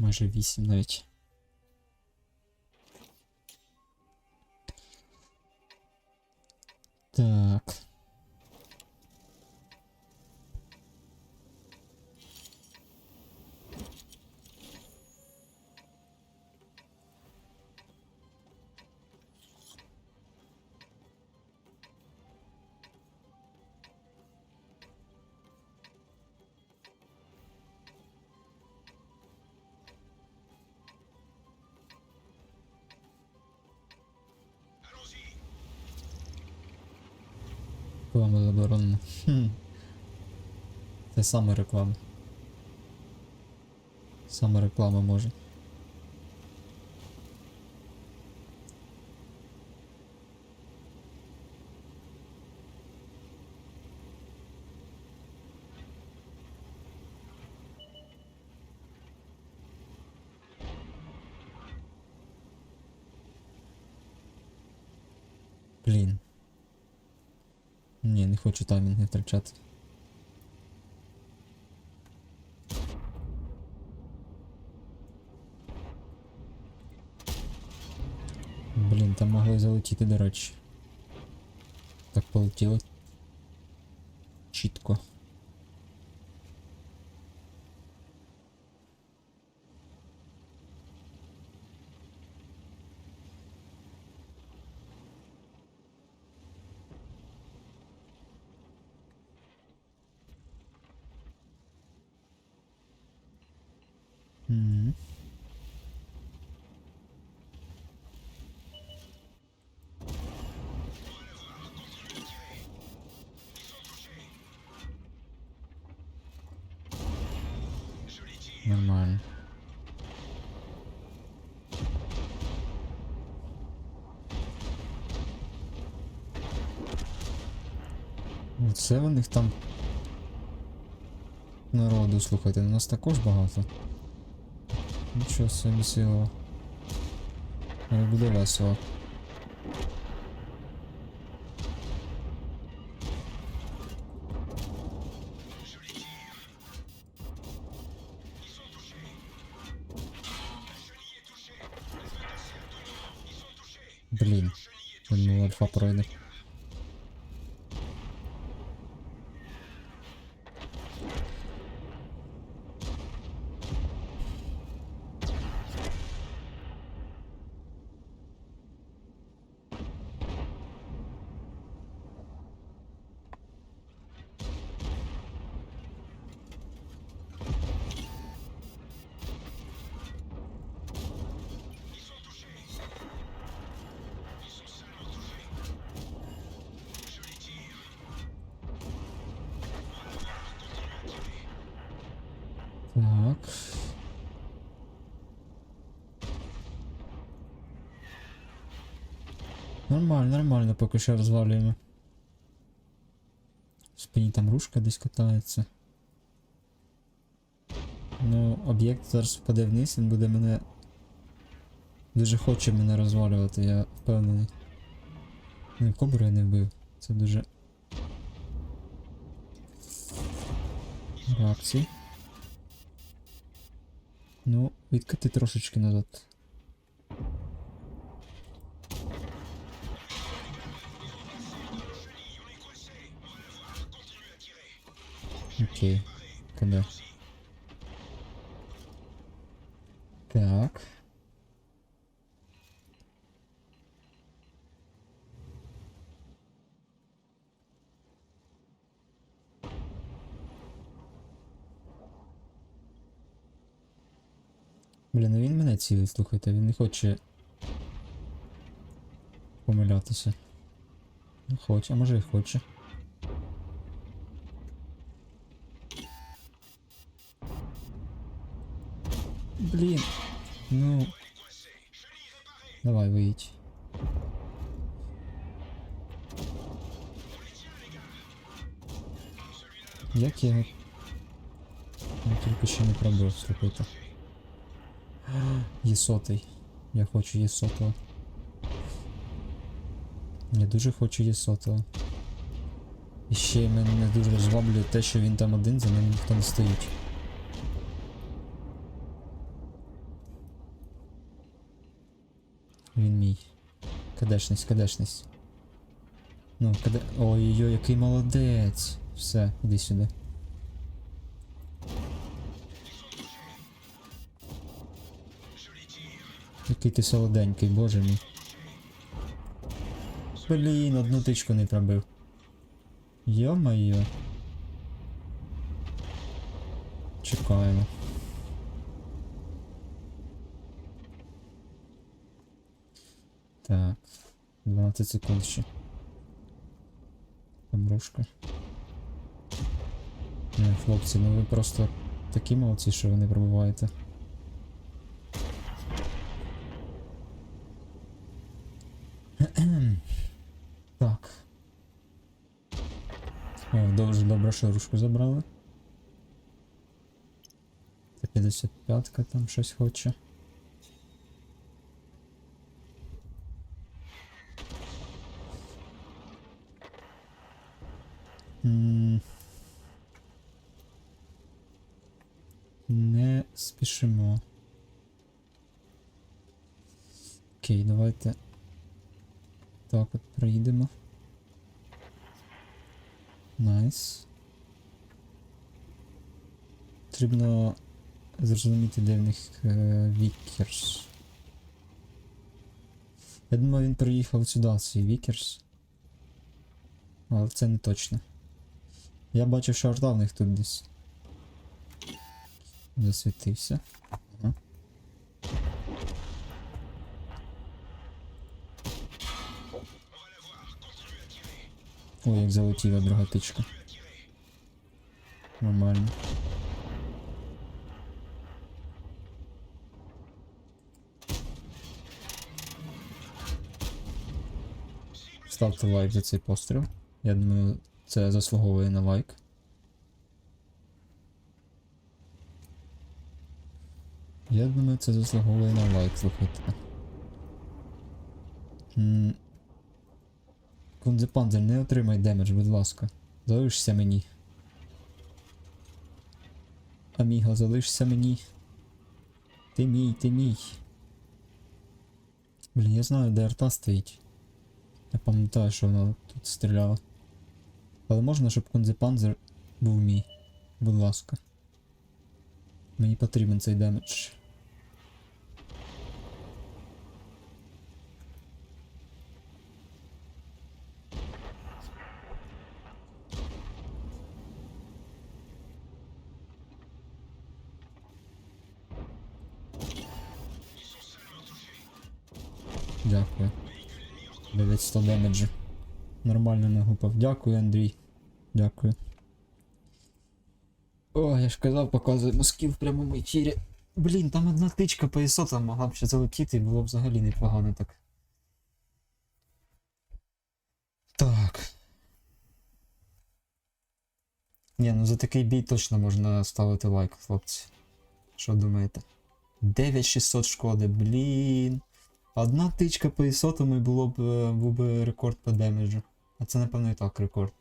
Майже 8 навіть. Так. Реклама заборонена. Хм. Це саме реклама. Саме реклама може. Блін. Не хочу таймінг не втрачати. Блін, там могли залетіти, до речі. Так полетіло. Чітко. Нормально. Оце в них там народу, слухайте, у нас також багато. Нічого собі. Але буде весело. Блін, ну альфа пройде. Нормально, нормально, поки що розвалюємо. В спині там рушка десь катається. Ну, об'єкт зараз впаде вниз, він буде мене. Дуже хоче мене розвалювати, я впевнений. Не кобру я не вбив. Це дуже. Реакції. Ну, відкати трошечки назад. Окей. КД. Так. Блін, ну він мене цілить, слухайте, він не хоче помилятися. Не хоче, а може і хоче. Блін. Ну. Давай, виїдь. Як я. Я тільки ще не пробив слухайте. Є сотий. Я хочу є сотого. Я дуже хочу є сотого. І ще мене не дуже розваблює те, що він там один, за ним ніхто не стоїть. Він мій. Кадешність, кадешність. Ну, каде. Ой-ой-ой, який молодець. Все, іди сюди. Який ти солоденький, боже мій. Блін, одну тичку не пробив. Йо-моє. Чекаємо. Так. 12 секунд ще. Помрушка. Не, хлопці, ну ви просто такі молодці, що ви не пробуваєте. Так. О, дуже добре, що рушку забрали. Це 55-ка там щось хоче. Не спішимо. Окей, давайте. Так от проїдемо. Найс. Потрібно зрозуміти, де в них е, Вікерс. Я думаю, він приїхав сюди, цей Вікерс. Але це не точно. Я бачив, що арта в них тут десь. Засвітився. Ой, як залетіла друга тичка. Нормально. Ставте лайк за цей постріл. Я думаю, це заслуговує на лайк. Я думаю, це заслуговує на лайк, слухайте. Кунзепанзер, не отримай демедж, будь ласка. Залишся мені. Аміго, залишся мені. Ти мій, ти мій. Блін, я знаю, де арта стоїть. Я пам'ятаю, що вона тут стріляла. Але можна, щоб Кунзепанзер був мій. Будь ласка. Мені потрібен цей демедж. Дякую. 900 демеджу. Нормально нагупав. Дякую, Андрій. Дякую. О, я ж казав, показуємо скіл в прямому ефірі. Блін, там одна тичка по там могла б ще залетіти, і було б взагалі непогано так. Так. Ні, ну за такий бій точно можна ставити лайк, хлопці. Що думаєте? 9600 шкоди, блін. Одна тичка по ісотому і було б е, був би рекорд по демеджу. А це напевно і так рекорд.